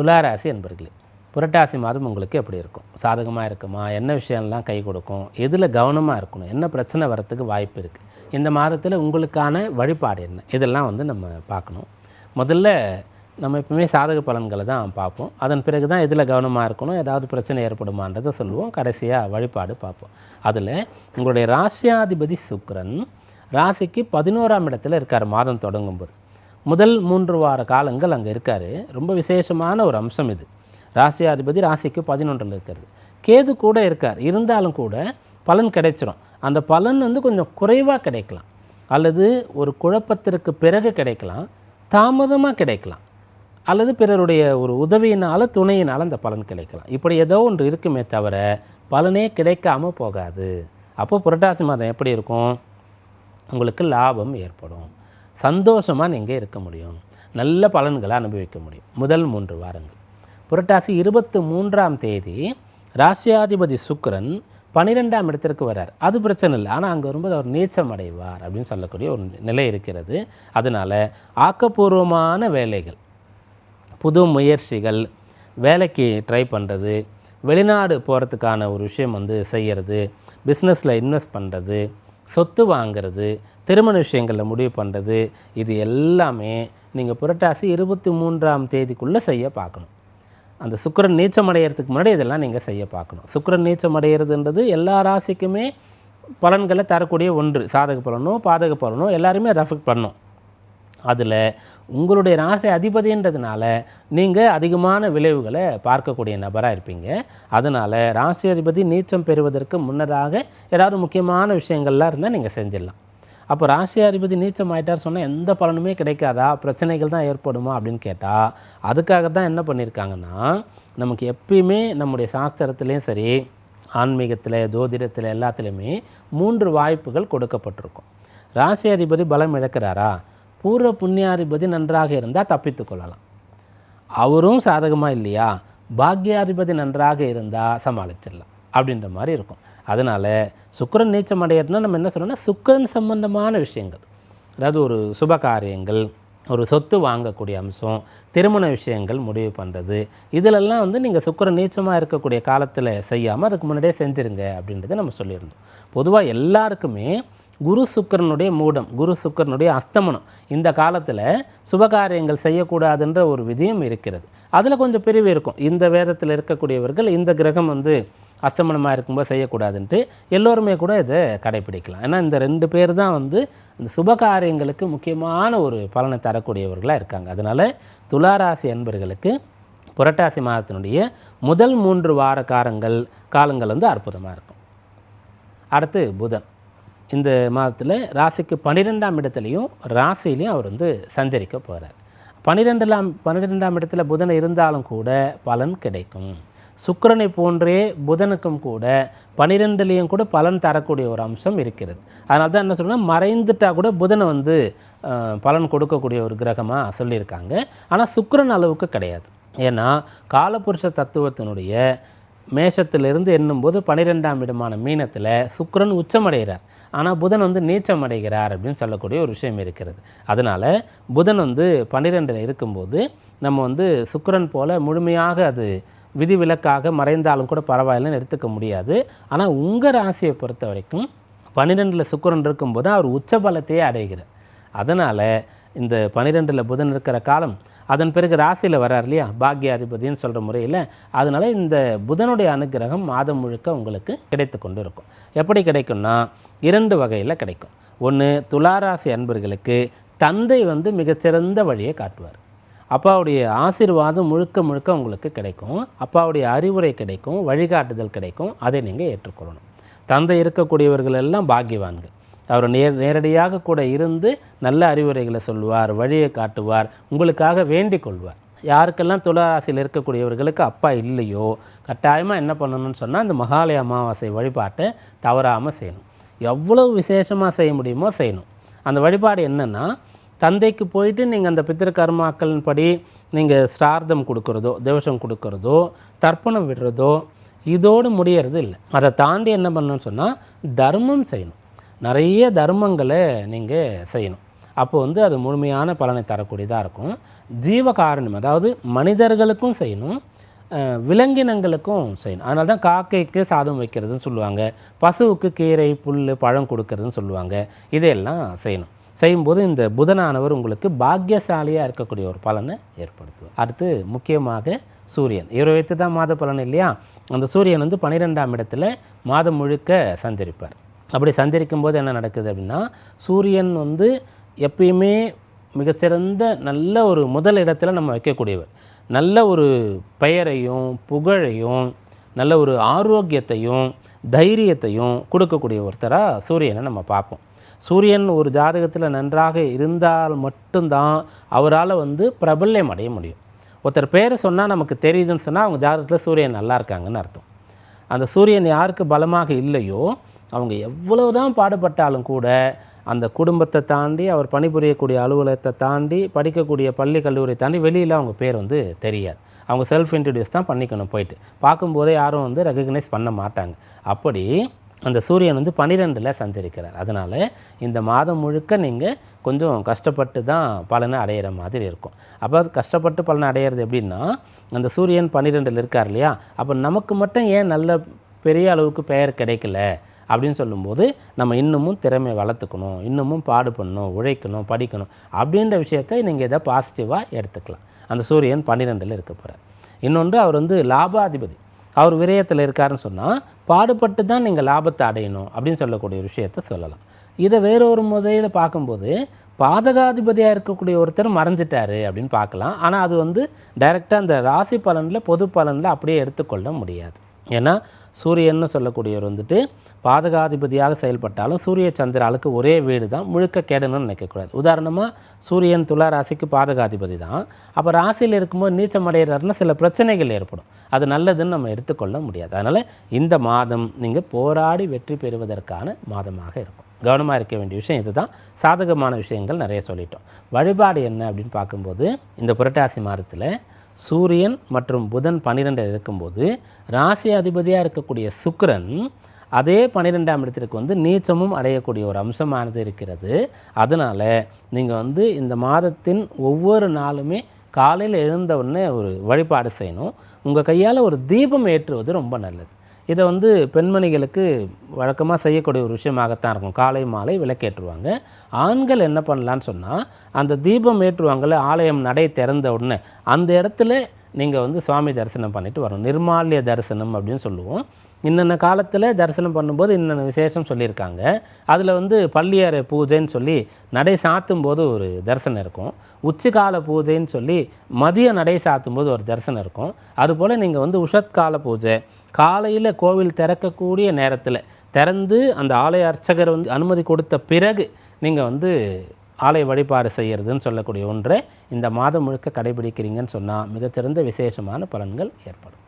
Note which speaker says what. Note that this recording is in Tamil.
Speaker 1: துளாராசி என்பர்களே புரட்டாசி மாதம் உங்களுக்கு எப்படி இருக்கும்? சாதகமாக இருக்குமா? என்ன விஷயம்லாம் கை கொடுக்கும்? எதில் கவனமாக இருக்கணும்? என்ன பிரச்சனை வரத்துக்கு வாய்ப்பு இருக்குது இந்த மாதத்தில் உங்களுக்கான வழிபாடு என்ன? இதெல்லாம் வந்து நம்ம பார்க்கணும். முதல்ல நம்ம எப்பவுமே சாதக பலன்களை தான் பார்ப்போம். அதன் பிறகு தான் எதில் கவனமாக இருக்கணும்? ஏதாவது பிரச்சனை ஏற்படுமான்றதை சொல்லுவோம். கடைசியாக வழிபாடு பார்ப்போம். அதில் உங்களுடைய ராசியாதிபதி சுக்ரன் ராசிக்கு பதினோராம் இடத்துல இருக்கார் மாதம் தொடங்கும்போது. முதல் மூன்று வார காலங்கள் அங்கே இருக்கார். ரொம்ப விசேஷமான ஒரு அம்சம் இது. ராசியாதிபதி ராசிக்கு பதினொன்றில் இருக்கிறது. கேது கூட இருக்கார். இருந்தாலும் கூட பலன் கிடைச்சிரும். அந்த பலன் வந்து கொஞ்சம் குறைவாக கிடைக்கலாம். அல்லது ஒரு குழப்பத்திற்கு பிறகு கிடைக்கலாம். தாமதமாக கிடைக்கலாம். அல்லது பிறருடைய ஒரு உதவியினால் துணையினால் அந்த பலன் கிடைக்கலாம். இப்படி ஏதோ ஒன்று இருக்குமே தவிர பலனே கிடைக்காம போகாது. அப்போ புரட்டாசி மாதம் எப்படி இருக்கும்? உங்களுக்கு லாபம் ஏற்படும். சந்தோஷமாக நீங்கள் இருக்க முடியும். நல்ல பலன்களை அனுபவிக்க முடியும். முதல் மூன்று வாரங்கள். புரட்டாசி இருபத்து மூன்றாம் தேதி ராசியாதிபதி சுக்கரன் பன்னிரெண்டாம் இடத்திற்கு வரார் அது பிரச்சனை இல்லை. ஆனால் அங்கே வரும்போது அவர் நீச்சம் அடைவார் அப்படின்னு சொல்லக்கூடிய ஒரு நிலை இருக்கிறது. அதனால் ஆக்கப்பூர்வமான வேலைகள் புது முயற்சிகள் வேலைக்கு ட்ரை பண்ணுறது வெளிநாடு போகிறதுக்கான ஒரு விஷயம் வந்து செய்கிறது பிஸ்னஸில் இன்வெஸ்ட் பண்ணுறது சொத்து வாங்கிறது திருமண விஷயங்களில் முடிவு பண்ணுறது இது எல்லாமே நீங்கள் புரட்டாசி இருபத்தி மூன்றாம் தேதிக்குள்ளே செய்ய பார்க்கணும். அந்த சுக்கிரன் நீச்சம் அடையிறதுக்கு முன்னாடி இதெல்லாம் நீங்கள் செய்ய பார்க்கணும். சுக்கிரன் நீச்சம் அடையிறதுன்றது எல்லா ராசிக்குமே பலன்களை தரக்கூடிய ஒன்று. சாதக பலனோ பாதக பலனோ எல்லாருமே அதை அஃபெக்ட் பண்ணும். அதில் உங்களுடைய ராசி அதிபதின்றதுனால நீங்கள் அதிகமான விளைவுகளை பார்க்கக்கூடிய நபராக இருப்பீங்க. அதனால் ராசி அதிபதி நீச்சம் பெறுவதற்கு முன்னதாக ஏதாவது முக்கியமான விஷயங்கள்லாம் இருந்தால் நீங்கள் செஞ்சிடலாம். அப்போ ராசி அதிபதி நீச்சம் ஆயிட்டார் சொன்னால் எந்த பலனுமே கிடைக்காதா? பிரச்சனைகள் தான் ஏற்படுமா? அப்படின்னு கேட்டால் அதுக்காக தான் என்ன பண்ணியிருக்காங்கன்னா நமக்கு எப்பயுமே நம்முடைய சாஸ்திரத்துலேயும் சரி ஆன்மீகத்தில் ஜோதிடத்தில் எல்லாத்துலேயுமே மூன்று வாய்ப்புகள் கொடுக்கப்பட்டிருக்கும். ராசி அதிபதி பலம் இழக்கிறாரா? பூர்வ புண்ணியாதிபதி நன்றாக இருந்தால் தப்பித்து கொள்ளலாம். அவரும் சாதகமாக இல்லையா? பாக்யாதிபதி நன்றாக இருந்தால் சமாளிச்சிடலாம். அப்படின்ற மாதிரி இருக்கும். அதனால் சுக்கிரன் நீச்சம் அடையிறதுனா நம்ம என்ன சொல்லணும்னா சுக்கிரன் சம்பந்தமான விஷயங்கள். அதாவது ஒரு சுப காரியங்கள் ஒரு சொத்து வாங்கக்கூடிய அம்சம் திருமண விஷயங்கள் முடிவு பண்ணுறது இதிலெல்லாம் வந்து நீங்கள் சுக்கிரன் நீச்சமாக இருக்கக்கூடிய காலத்தில் செய்யாமல் அதுக்கு முன்னாடியே செஞ்சிருங்க அப்படின்றத நம்ம சொல்லியிருந்தோம். பொதுவாக எல்லாருக்குமே குரு சுக்கிரனுடைய மூடம் குரு சுக்கிரனுடைய அஸ்தமனம் இந்த காலத்தில் சுபகாரியங்கள் செய்யக்கூடாதுன்ற ஒரு விதியும் இருக்கிறது. அதில் கொஞ்சம் பிரிவு இருக்கும். இந்த வேதத்தில் இருக்கக்கூடியவர்கள் இந்த கிரகம் வந்து அஸ்தமனமாக இருக்கும்போது செய்யக்கூடாதுன்ட்டு எல்லோருமே கூட இதை கடைப்பிடிக்கலாம். ஏன்னா இந்த ரெண்டு பேர் தான் வந்து இந்த சுப காரியங்களுக்கு முக்கியமான ஒரு பலனை தரக்கூடியவர்களாக இருக்காங்க. அதனால் துளாராசி அன்பர்களுக்கு புரட்டாசி மாதத்தினுடைய முதல் மூன்று வார காரங்கள் காலங்கள் வந்து அற்புதமாக இருக்கும். அடுத்து புதன். இந்த மாதத்தில் ராசிக்கு பன்னிரெண்டாம் இடத்துலையும் ராசிலையும் அவர் வந்து சஞ்சரிக்க போகிறார் பன்னிரெண்டாம் பன்னிரெண்டாம் இடத்துல புதன் இருந்தாலும் கூட பலன் கிடைக்கும். சுக்கரனை போன்றே புதனுக்கும் கூட பனிரெண்டுலேயும் கூட பலன் தரக்கூடிய ஒரு அம்சம் இருக்கிறது. அதனால தான் என்ன சொல்லணும் மறைந்துட்டால் கூட புதனை வந்து பலன் கொடுக்கக்கூடிய ஒரு கிரகமாக சொல்லியிருக்காங்க. ஆனால் சுக்கரன் அளவுக்கு கிடையாது. ஏன்னா காலபுருஷ தத்துவத்தினுடைய மேஷத்திலிருந்து எண்ணும்போது பனிரெண்டாம் இடமான மீனத்தில் சுக்கரன் உச்சமடைகிறார். ஆனால் புதன் வந்து நீச்சம் அடைகிறார் அப்படின்னு சொல்லக்கூடிய ஒரு விஷயம் இருக்கிறது. அதனால் புதன் வந்து பன்னிரெண்டில் இருக்கும்போது நம்ம வந்து சுக்கரன் போல் முழுமையாக அது விதிவிலக்காக மறைந்தாலும் கூட பரவாயில்லைன்னு எடுத்துக்க முடியாது. ஆனால் உங்கள் ராசியை பொறுத்த வரைக்கும் பன்னிரெண்டில் சுக்கிரன் இருக்கும்போது அவர் உச்சபலத்தையே அடைகிறார். அதனால் இந்த பன்னிரெண்டில் புதன் இருக்கிற காலம் அதன் பிறகு ராசியில் வரார் இல்லையா? பாக்யாதிபதினு சொல்கிற முறையில் அதனால் இந்த புதனுடைய அனுக்கிரகம் மாதம் முழுக்க உங்களுக்கு கிடைத்து கொண்டு இருக்கும் எப்படி கிடைக்கும்னா இரண்டு வகையில் கிடைக்கும். ஒன்று துளாராசி அன்பர்களுக்கு தந்தை வந்து மிகச்சிறந்த வழியை காட்டுவார். அப்பாவுடைய ஆசீர்வாதம் முழுக்க முழுக்க உங்களுக்கு கிடைக்கும். அப்பாவுடைய அறிவுரை கிடைக்கும் வழிகாட்டுதல் கிடைக்கும். அதை நீங்கள் ஏற்றுக்கொள்ளணும். தந்தை இருக்கக்கூடியவர்கள் எல்லாம் பாக்கியவான்கள். அவர் நேர் நேரடியாக கூட இருந்து நல்ல அறிவுரைகளை சொல்வார் வழியை காட்டுவார் உங்களுக்காக வேண்டிக் கொள்வார். யாருக்கெல்லாம் துளராசியில் இருக்கக்கூடியவர்களுக்கு அப்பா இல்லையோ கட்டாயமாக என்ன பண்ணணும்னு சொன்னால் இந்த மகாலய அமாவாசை வழிபாட்டை தவறாமல் செய்யணும். எவ்வளவு விசேஷமாக செய்ய முடியுமோ செய்யணும். அந்த வழிபாடு என்னென்னா தந்தைக்கு போயிட்டு நீங்கள் அந்த பித்திருக்கர்மாக்களின் படி நீங்கள் ஸ்ரார்த்தம் கொடுக்குறதோ தேவசம் கொடுக்குறதோ தர்ப்பணம் விடுறதோ இதோடு முடியறது இல்லை. அதை தாண்டி என்ன பண்ணணும்னு சொன்னால் தர்மம் செய்யணும். நிறைய தர்மங்களை நீங்கள் செய்யணும். அப்போ வந்து அது முழுமையான பலனை தரக்கூடியதாக இருக்கும். ஜீவகாரணம் அதாவது மனிதர்களுக்கும் செய்யணும் விலங்கினங்களுக்கும் செய்யணும். அதனால தான் காக்கைக்கு சாதம் வைக்கிறதுன்னு சொல்லுவாங்க பசுவுக்கு கீரை புல் பழம் கொடுக்கறதுன்னு சொல்லுவாங்க. இதையெல்லாம் செய்யணும். செய்யும்போது இந்த புதனானவர் உங்களுக்கு பாக்கியசாலியாக இருக்கக்கூடிய ஒரு பலனை ஏற்படுத்துவார். அடுத்து முக்கியமாக சூரியன். இவரை வைத்து தான் மாத பலன் இல்லையா? அந்த சூரியன் வந்து பன்னிரெண்டாம் இடத்துல மாதம் முழுக்க சஞ்சரிப்பார் அப்படி சஞ்சரிக்கும் போது என்ன நடக்குது அப்படின்னா சூரியன் வந்து எப்பயுமே மிகச்சிறந்த நல்ல ஒரு முதல் இடத்துல நம்ம வைக்கக்கூடியவர். நல்ல ஒரு பெயரையும் புகழையும் நல்ல ஒரு ஆரோக்கியத்தையும் தைரியத்தையும் கொடுக்கக்கூடிய ஒருத்தராக சூரியனை நம்ம பார்ப்போம். சூரியன் ஒரு ஜாதகத்தில் நன்றாக இருந்தால் மட்டும்தான் அவரால் வந்து பிரபல்யம் அடைய முடியும். ஒருத்தர் பேரை சொன்னால் நமக்கு தெரியுதுன்னு சொன்னால் அவங்க ஜாதகத்தில் சூரியன் நல்லா இருக்காங்கன்னு அர்த்தம். அந்த சூரியன் யாருக்கு பலமாக இல்லையோ அவங்க எவ்வளவுதான் பாடுபட்டாலும் கூட அந்த குடும்பத்தை தாண்டி அவர் பணிபுரியக்கூடிய அலுவலகத்தை தாண்டி படிக்கக்கூடிய பள்ளி கல்லூரி தாண்டி வெளியில் அவங்க பேர் வந்து தெரியாது. அவங்க செல்ஃப் இன்ட்ரடியூஸ் தான் பண்ணிக்கணும் போயிட்டு. பார்க்கும்போதே யாரும் வந்து ரெகக்னைஸ் பண்ண மாட்டாங்க. அப்படி அந்த சூரியன் வந்து பன்னிரெண்டில் சந்திருக்கிறார். அதனால் இந்த மாதம் முழுக்க நீங்கள் கொஞ்சம் கஷ்டப்பட்டு தான் பலனை அடையிற மாதிரி இருக்கும். அப்போ அது கஷ்டப்பட்டு பலனை அடையிறது எப்படின்னா அந்த சூரியன் பன்னிரெண்டில் இருக்கார் இல்லையா? அப்போ நமக்கு மட்டும் ஏன் நல்ல பெரிய அளவுக்கு பெயர் கிடைக்கல அப்படின்னு சொல்லும்போது நம்ம இன்னமும் திறமை வளர்த்துக்கணும் இன்னமும் பாடுபடணும் உழைக்கணும் படிக்கணும் அப்படின்ற விஷயத்தை நீங்கள் இதை பாசிட்டிவாக எடுத்துக்கலாம். அந்த சூரியன் பன்னிரெண்டில் இருக்க போகிறார் இன்னொன்று அவர் வந்து லாபாதிபதி. அவர் விரயத்தில் இருக்காருன்னு சொன்னால் பாடுபட்டு தான் நீங்கள் லாபத்தை அடையணும் அப்படின்னு சொல்லக்கூடிய விஷயத்த விஷயத்தை சொல்லலாம். இதை வேறொரு முறையில் பார்க்கும்போது பாதகாதிபதியாக இருக்கக்கூடிய ஒருத்தர் மறைஞ்சிட்டாரு அப்படின்னு பார்க்கலாம். ஆனால் அது வந்து டைரெக்டாக அந்த ராசி பலனில் பொது பலனில் அப்படியே எடுத்துக்கொள்ள முடியாது. ஏன்னா சூரியன்னு சொல்லக்கூடியவர் வந்துட்டு பாதகாதிபதியாக செயல்பட்டாலும் சூரிய சந்திராளுக்கு ஒரே வீடு தான் முழுக்க கேடணும்னு நினைக்கக்கூடாது. உதாரணமாக சூரியன் துலா ராசிக்கு பாதகாதிபதி தான். அப்போ ராசியில் இருக்கும்போது நீச்சம் அடைகிறாருன்னா சில பிரச்சனைகள் ஏற்படும். அது நல்லதுன்னு நம்ம எடுத்துக்கொள்ள முடியாது. அதனால் இந்த மாதம் நீங்கள் போராடி வெற்றி பெறுவதற்கான மாதமாக இருக்கும். கவனமாக இருக்க வேண்டிய விஷயம் இதுதான். சாதகமான விஷயங்கள் நிறைய சொல்லிட்டோம். வழிபாடு என்ன அப்படின்னு பார்க்கும்போது இந்த புரட்டாசி மாதத்தில் சூரியன் மற்றும் புதன் பன்னிரெண்டில் இருக்கும்போது ராசி அதிபதியாக இருக்கக்கூடிய சுக்கரன் அதே பன்னிரெண்டாம் இடத்திற்கு வந்து நீச்சமும் அடையக்கூடிய ஒரு அம்சமானது இருக்கிறது. அதனால் நீங்கள் வந்து இந்த மாதத்தின் ஒவ்வொரு நாளுமே காலையில் எழுந்த உடனே ஒரு வழிபாடு செய்யணும். உங்கள் கையால் ஒரு தீபம் ஏற்றுவது ரொம்ப நல்லது. இதை வந்து பெண்மணிகளுக்கு வழக்கமாக செய்யக்கூடிய ஒரு விஷயமாகத்தான் இருக்கும். காலை மாலை விளக்கேற்றுவாங்க. ஆண்கள் என்ன பண்ணலான்னு சொன்னால் அந்த தீபம் ஏற்றுவாங்கள்ல ஆலயம் நடை திறந்த உடனே அந்த இடத்துல நீங்கள் வந்து சுவாமி தரிசனம் பண்ணிட்டு வரணும். நிர்மால்ய தரிசனம் அப்படின்னு சொல்லுவோம். இன்னென்ன காலத்தில் தரிசனம் பண்ணும்போது இன்னென்ன விசேஷம் சொல்லியிருக்காங்க. அதில் வந்து பள்ளியறை பூஜைன்னு சொல்லி நடை சாத்தும் போது ஒரு தரிசனம் இருக்கும். உச்சிகால பூஜைன்னு சொல்லி மதிய நடை சாத்தும் போது ஒரு தரிசனம் இருக்கும். அதுபோல் நீங்கள் வந்து உஷத்கால பூஜை காலையில் கோவில் திறக்கக்கூடிய நேரத்தில் திறந்து அந்த ஆலய அர்ச்சகர் வந்து அனுமதி கொடுத்த பிறகு நீங்கள் வந்து ஆலய வழிபாடு செய்கிறதுன்னு சொல்லக்கூடிய ஒன்றை. இந்த மாதம் முழுக்க கடைபிடிக்கிறீங்கன்னு சொன்னால் மிகச்சிறந்த விசேஷமான பலன்கள் ஏற்படும்.